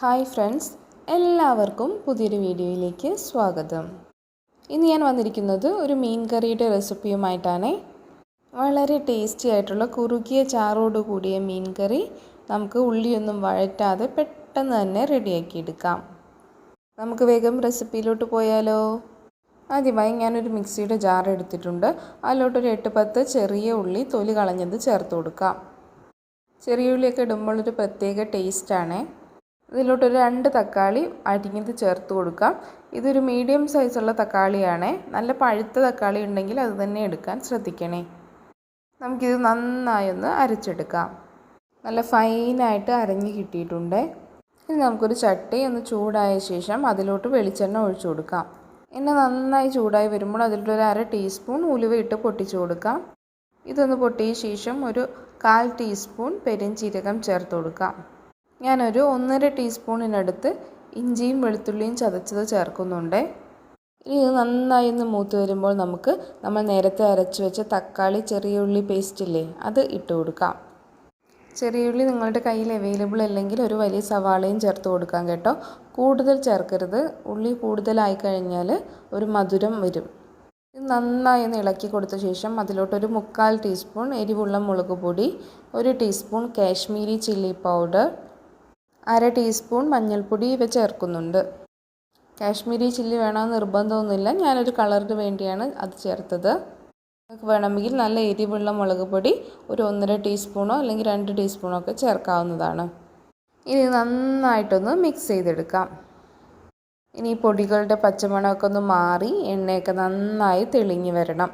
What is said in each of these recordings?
Hi friends എല്ലാവർക്കും പുതിയൊരു വീഡിയോയിലേക്ക് സ്വാഗതം. ഇന്ന് ഞാൻ വന്നിരിക്കുന്നത് ഒരു മീൻ കറിയുടെ റെസിപ്പിയുമായിട്ടാണ്. വളരെ ടേസ്റ്റി ആയിട്ടുള്ള കുറുകിയ ചാറോട് കൂടിയ മീൻ കറി നമുക്ക് ഉള്ളിയൊന്നും വഴറ്റാതെ പെട്ടെന്ന് തന്നെ റെഡിയാക്കിയെടുക്കാം നമുക്ക് വേഗം റെസിപ്പിയിലോട്ട് പോയാലോ? ആദ്യമായി ഞാനൊരു മിക്സിയുടെ ജാർ എടുത്തിട്ടുണ്ട്. അതിലോട്ടൊരു എട്ട് പത്ത് ചെറിയ ഉള്ളി തൊലി കളഞ്ഞത് ചേർത്ത് കൊടുക്കാം. ചെറിയ ഉള്ളിയൊക്കെ ഇടുമ്പോൾ ഒരു പ്രത്യേക ടേസ്റ്റാണ്. ഇതിലോട്ടൊരു രണ്ട് തക്കാളി അരിഞ്ഞത് ചേർത്ത് കൊടുക്കാം. ഇതൊരു മീഡിയം സൈസുള്ള തക്കാളിയാണ്. നല്ല പഴുത്ത തക്കാളി ഉണ്ടെങ്കിൽ അത് തന്നെ എടുക്കാൻ ശ്രദ്ധിക്കണേ. നമുക്കിത് നന്നായി ഒന്ന് അരച്ചെടുക്കാം. നല്ല ഫൈനായിട്ട് അരഞ്ഞ് കിട്ടിയിട്ടുണ്ട്. ഇനി നമുക്കൊരു ചട്ടി ഒന്ന് ചൂടായ ശേഷം അതിലോട്ട് വെളിച്ചെണ്ണ ഒഴിച്ചു കൊടുക്കാം. എണ്ണ നന്നായി ചൂടായി വരുമ്പോൾ അതിലൊരു അര ടീസ്പൂൺ ഉലുവ ഇട്ട് പൊട്ടിച്ചു കൊടുക്കാം. ഇതൊന്ന് പൊട്ടിയ ശേഷം ഒരു കാൽ ടീസ്പൂൺ പെരിഞ്ചീരകം ചേർത്ത് കൊടുക്കാം. ഞാനൊരു ഒന്നര ടീസ്പൂണിനടുത്ത് ഇഞ്ചിയും വെളുത്തുള്ളിയും ചതച്ചത് ചേർക്കുന്നുണ്ട്. ഇനി ഇത് നന്നായി ഒന്ന് മൂത്ത് വരുമ്പോൾ നമുക്ക് നമ്മൾ നേരത്തെ അരച്ചു വെച്ച തക്കാളി ചെറിയ ഉള്ളി പേസ്റ്റ് ഇല്ലേ അത് ഇട്ട് കൊടുക്കാം. ചെറിയ ഉള്ളി നിങ്ങളുടെ കയ്യിൽ അവൈലബിൾ അല്ലെങ്കിൽ ഒരു വലിയ സവാളയും ചേർത്ത് കൊടുക്കാം കേട്ടോ. കൂടുതൽ ചേർക്കരുത്. ഉള്ളി കൂടുതലായി കഴിഞ്ഞാൽ ഒരു മധുരം വരും. ഇത് നന്നായി ഒന്ന് ഇളക്കി കൊടുത്ത ശേഷം അതിലോട്ടൊരു മുക്കാൽ ടീസ്പൂൺ എരിവുള്ള മുളക് പൊടി ഒരു ടീസ്പൂൺ കാശ്മീരി ചില്ലി പൗഡർ അര ടീസ്പൂൺ മഞ്ഞൾപ്പൊടി ഇവ ചേർക്കുന്നുണ്ട്. കാശ്മീരി ചില്ലി വേണമെന്ന് നിർബന്ധമൊന്നുമില്ല. ഞാനൊരു കളറിന് വേണ്ടിയാണ് അത് ചേർത്തത്. നിങ്ങൾക്ക് വേണമെങ്കിൽ നല്ല എരിവുള്ള മുളക് പൊടി ഒരു ഒന്നര ടീസ്പൂണോ അല്ലെങ്കിൽ രണ്ട് ടീസ്പൂണോ ഒക്കെ ചേർക്കാവുന്നതാണ്. ഇനി നന്നായിട്ടൊന്ന് മിക്സ് ചെയ്തെടുക്കാം. ഇനി പൊടികളുടെ പച്ചമണമൊക്കെ ഒന്ന് മാറി എണ്ണയൊക്കെ നന്നായി തെളിഞ്ഞു വരണം.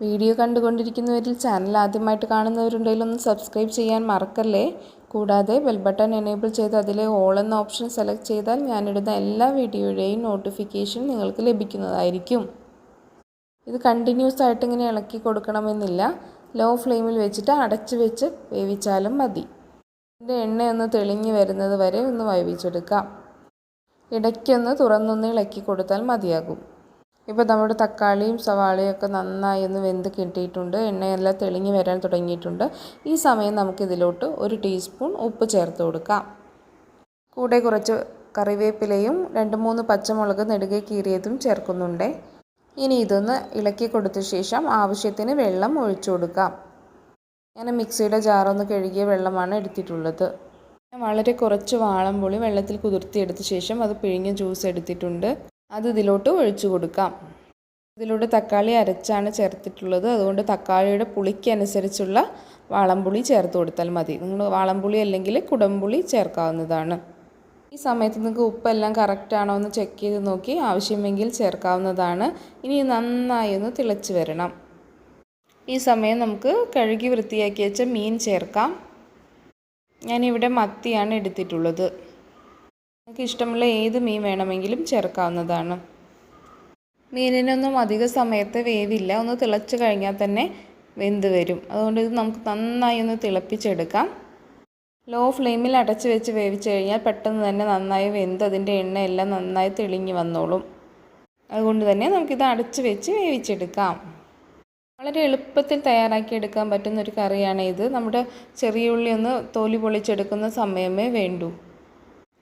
വീഡിയോ കണ്ടുകൊണ്ടിരിക്കുന്നവരിൽ ചാനൽ ആദ്യമായിട്ട് കാണുന്നവരുണ്ടെങ്കിൽ ഒന്ന് സബ്സ്ക്രൈബ് ചെയ്യാൻ മറക്കല്ലേ? കൂടാതെ ബെൽ ബട്ടൺ എനേബിൾ ചെയ്ത് അതിലെ ഓൾ എന്ന ഓപ്ഷൻ സെലക്ട് ചെയ്താൽ ഞാനിടുന്ന എല്ലാ വീഡിയോയുടെയും നോട്ടിഫിക്കേഷൻ നിങ്ങൾക്ക് ലഭിക്കുന്നതായിരിക്കും. ഇത് കണ്ടിന്യൂസ് ആയിട്ട് ഇങ്ങനെ ഇളക്കി കൊടുക്കണമെന്നില്ല. ലോ ഫ്ലെയിമിൽ വെച്ചിട്ട് അടച്ചു വെച്ച് വേവിച്ചാലും മതി. ഇതിന്റെ എണ്ണയൊന്ന് തെളിഞ്ഞു വരുന്നത് വരെ ഒന്ന് വേവിച്ചെടുക്കാം ഇടയ്ക്കൊന്ന് തുറന്നൊന്ന് ഇളക്കി കൊടുത്താൽ മതിയാകും. ഇപ്പോൾ നമ്മുടെ തക്കാളിയും സവാളയും ഒക്കെ നന്നായി ഒന്ന് വെന്ത് കിട്ടിയിട്ടുണ്ട്. എണ്ണയെല്ലാം തെളിഞ്ഞ് വരാൻ തുടങ്ങിയിട്ടുണ്ട്. ഈ സമയം നമുക്കിതിലോട്ട് ഒരു ടീസ്പൂൺ ഉപ്പ് ചേർത്ത് കൊടുക്കാം. കൂടെ കുറച്ച് കറിവേപ്പിലയും രണ്ട് മൂന്ന് പച്ചമുളക് നെടുകെ കീറിയതും ചേർക്കുന്നുണ്ട്. ഇനി ഇതൊന്ന് ഇളക്കി കൊടുത്ത ശേഷം ആവശ്യത്തിന് വെള്ളം ഒഴിച്ചു കൊടുക്കാം. ഞാൻ മിക്സിയുടെ ജാറൊന്ന് കഴുകിയ വെള്ളമാണ് എടുത്തിട്ടുള്ളത്. വളരെ കുറച്ച് വാളംപുളി വെള്ളത്തിൽ കുതിർത്തിയെടുത്ത ശേഷം അത് പിഴിഞ്ഞ ജ്യൂസ് എടുത്തിട്ടുണ്ട്. അത് ഇതിലോട്ട് ഒഴിച്ചു കൊടുക്കാം. ഇതിലൂടെ തക്കാളി അരച്ചാണ് ചേർത്തിട്ടുള്ളത്. അതുകൊണ്ട് തക്കാളിയുടെ പുളിക്കനുസരിച്ചുള്ള വാളംപുളി ചേർത്ത് കൊടുത്താൽ മതി. നിങ്ങൾ വാളംപുളി അല്ലെങ്കിൽ കുടംപുളി ചേർക്കാവുന്നതാണ്. ഈ സമയത്ത് നിങ്ങൾക്ക് ഉപ്പെല്ലാം കറക്റ്റ് ആണോ എന്ന് ചെക്ക് ചെയ്ത് നോക്കി ആവശ്യമെങ്കിൽ ചേർക്കാവുന്നതാണ്. ഇനി നന്നായി ഒന്ന് തിളച്ച് വരണം. ഈ സമയം നമുക്ക് കഴുകി വൃത്തിയാക്കി വെച്ച മീൻ ചേർക്കാം. ഞാനിവിടെ മത്തിയാണ് എടുത്തിട്ടുള്ളത്. നിങ്ങൾക്ക് ഇഷ്ടമുള്ള ഏത് മീൻ വേണമെങ്കിലും ചേർക്കാവുന്നതാണ്. മീനിനൊന്നും അധിക സമയത്ത് വേവില്ല. ഒന്ന് തിളച്ച് കഴിഞ്ഞാൽ തന്നെ വെന്ത് വരും. അതുകൊണ്ട് ഇത് നമുക്ക് നന്നായി ഒന്ന് തിളപ്പിച്ചെടുക്കാം. ലോ ഫ്ലെയിമിൽ അടച്ച് വെച്ച് വേവിച്ച് കഴിഞ്ഞാൽ പെട്ടെന്ന് തന്നെ നന്നായി വെന്ത് അതിന്റെ എണ്ണയെല്ലാം നന്നായി തെളിഞ്ഞ് വന്നോളും. അതുകൊണ്ട് തന്നെ നമുക്കിത് അടച്ച് വെച്ച് വേവിച്ചെടുക്കാം. വളരെ എളുപ്പത്തിൽ തയ്യാറാക്കി എടുക്കാൻ പറ്റുന്ന ഒരു കറിയാണ് ഇത്. നമ്മുടെ ചെറിയ ഉള്ളി ഒന്ന് തോലി പൊളിച്ചെടുക്കുന്ന സമയമേ വേണ്ടൂ.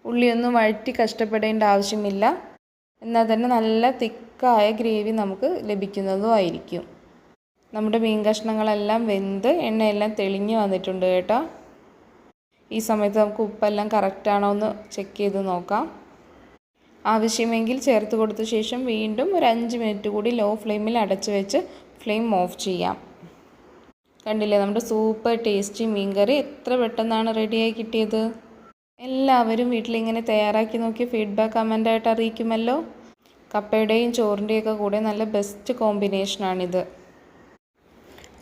ഉള്ളിയൊന്നും വഴറ്റി കഷ്ടപ്പെടേണ്ട ആവശ്യമില്ല. എന്നാൽ തന്നെ നല്ല തിക്കായ ഗ്രേവി നമുക്ക് ലഭിക്കുന്നതും ആയിരിക്കും. നമ്മുടെ മീൻ കഷ്ണങ്ങളെല്ലാം വെന്ത് എണ്ണയെല്ലാം തെളിഞ്ഞ് വന്നിട്ടുണ്ട് കേട്ടോ. ഈ സമയത്ത് നമുക്ക് ഉപ്പെല്ലാം കറക്റ്റാണോ എന്ന് ചെക്ക് ചെയ്ത് നോക്കാം. ആവശ്യമെങ്കിൽ ചേർത്ത് കൊടുത്ത ശേഷം വീണ്ടും ഒരു അഞ്ച് മിനിറ്റ് കൂടി ലോ ഫ്ലെയിമിൽ അടച്ച് വെച്ച് ഫ്ലെയിം ഓഫ് ചെയ്യാം. കണ്ടില്ലേ നമ്മുടെ സൂപ്പർ ടേസ്റ്റി മീൻ കറി എത്ര പെട്ടെന്നാണ് റെഡിയായി കിട്ടിയത്? എല്ലാവരും വീട്ടിലിങ്ങനെ തയ്യാറാക്കി നോക്കി ഫീഡ്ബാക്ക് കമന്റായിട്ട് അറിയിക്കുമല്ലോ. കപ്പയുടെയും ചോറിന്റെയൊക്കെ കൂടെ നല്ല ബെസ്റ്റ് കോമ്പിനേഷനാണിത്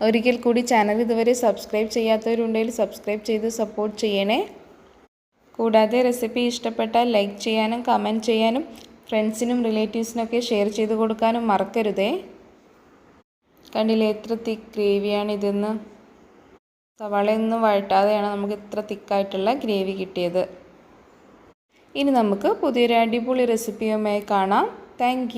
ഒരിക്കൽ കൂടി ചാനൽ ഇതുവരെ സബ്സ്ക്രൈബ് ചെയ്യാത്തവരുണ്ടെങ്കിൽ സബ്സ്ക്രൈബ് ചെയ്ത് സപ്പോർട്ട് ചെയ്യണേ. കൂടാതെ റെസിപ്പി ഇഷ്ടപ്പെട്ടാൽ ലൈക്ക് ചെയ്യാനും കമന്റ് ചെയ്യാനും ഫ്രണ്ട്സിനും റിലേറ്റീവ്സിനൊക്കെ ഷെയർ ചെയ്ത് കൊടുക്കാനും മറക്കരുതേ. കണ്ടില്ലേ എത്ര തിക്ക് ഗ്രേവിയാണ് ഇതെന്ന് സവാളയൊന്നും വഴട്ടാതെയാണ് നമുക്ക് ഇത്ര തിക്കായിട്ടുള്ള ഗ്രേവി കിട്ടിയത്. ഇനി നമുക്ക് പുതിയൊരു അടിപൊളി റെസിപ്പിയുമായി കാണാം. താങ്ക്